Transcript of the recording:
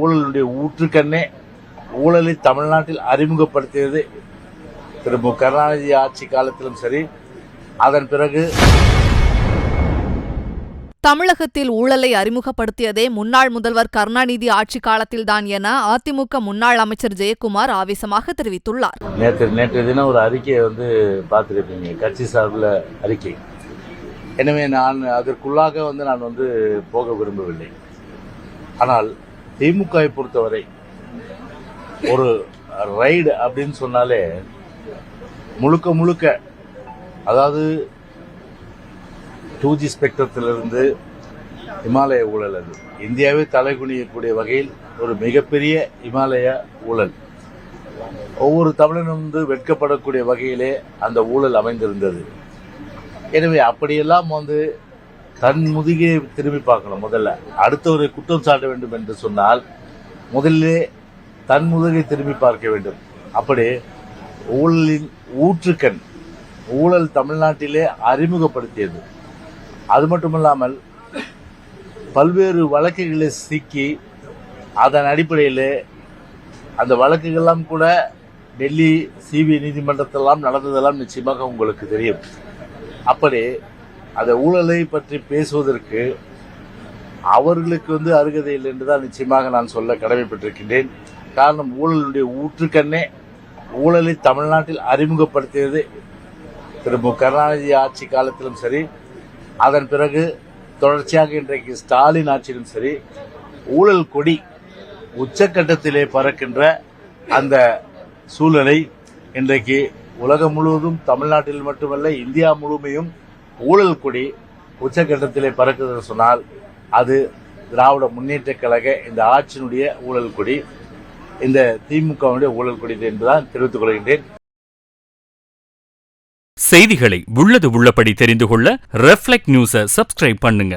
ஊழலுடைய ஊற்றுக்கண்ணே ஊழலை தமிழ்நாட்டில் அறிமுகப்படுத்தியது திரு மு. கருணாநிதி ஆட்சி காலத்திலும் சரி. அதன் பிறகு தமிழகத்தில் ஊழலை அறிமுகப்படுத்தியதே முன்னாள் முதல்வர் கருணாநிதி ஆட்சி காலத்தில்தான் என அதிமுக முன்னாள் அமைச்சர் ஜெயக்குமார் ஆவேசமாக தெரிவித்துள்ளார். நேற்று நேற்று தினம் ஒரு அறிக்கையை வந்து பார்த்துருப்பீங்க. கட்சி சார்பில் அறிக்கை. எனவே நான் அதற்குள்ளாக வந்து நான் வந்து போக விரும்பவில்லை. ஆனால் திமுகவை பொறுத்தவரை ஒரு ரைடு அப்படின்னு சொன்னாலே முழுக்க முழுக்க அதாவது டூ ஜி ஸ்பெக்டத்திலிருந்து இமாலய ஊழல் அது. இந்தியாவே தலைகுனியக்கூடிய வகையில் ஒரு மிகப்பெரிய இமாலய ஊழல். ஒவ்வொரு தமிழனும் வந்து வெட்கப்படக்கூடிய வகையிலே அந்த ஊழல் அமைந்திருந்தது. எனவே அப்படியெல்லாம் வந்து தன் முதுகே திரும்பி பார்க்கணும் முதல்ல. அடுத்தவரை குற்றம் சாட்ட வேண்டும் என்று சொன்னால் முதலிலே தன் முதுகை திரும்பி பார்க்க வேண்டும். அப்படி ஊழலின் ஊற்றுக்கண் ஊழல் தமிழ்நாட்டிலே அறிமுகப்படுத்தியது. அது மட்டுமல்லாமல் பல்வேறு வழக்குகளை சிக்கி அதன் அடிப்படையில் அந்த வழக்குகள்லாம் கூட டெல்லி சிபிஐ நீதிமன்றத்தெல்லாம் நடந்ததெல்லாம் நிச்சயமாக உங்களுக்கு தெரியும். அப்படி அந்த ஊழலை பற்றி பேசுவதற்கு அவர்களுக்கு வந்து அருகதை இல்லை என்று தான் நிச்சயமாக நான் சொல்ல கடமைப்பட்டிருக்கின்றேன். காரணம் ஊழலுடைய ஊற்றுக்கண்ணே ஊழலை தமிழ்நாட்டில் அறிமுகப்படுத்தியது திரு மு. கருணாநிதி ஆட்சி காலத்திலும் சரி அதன் பிறகு தொடர்ச்சியாக இன்றைக்கு ஸ்டாலின் ஆட்சியிலும் சரி ஊழல் கொடி உச்சக்கட்டத்திலே பறக்கின்ற அந்த சூழலை இன்றைக்கு உலகம் முழுவதும் தமிழ்நாட்டில் மட்டுமல்ல இந்தியா முழுமையும் ஊழல் கொடி உச்சகட்டத்திலே பறக்குது சொன்னால் அது திராவிட முன்னேற்ற கழக இந்த ஆட்சியினுடைய ஊழல் கொடி இந்த திமுகவுடைய ஊழல் கொடி என்றுதான் தெரிவித்துக் கொள்கின்றேன். செய்திகளை உள்ளது உள்ளபடி தெரிந்து கொள்ள ரெஃப்ளெக்ட் நியூஸை சப்ஸ்கிரைப் பண்ணுங்க.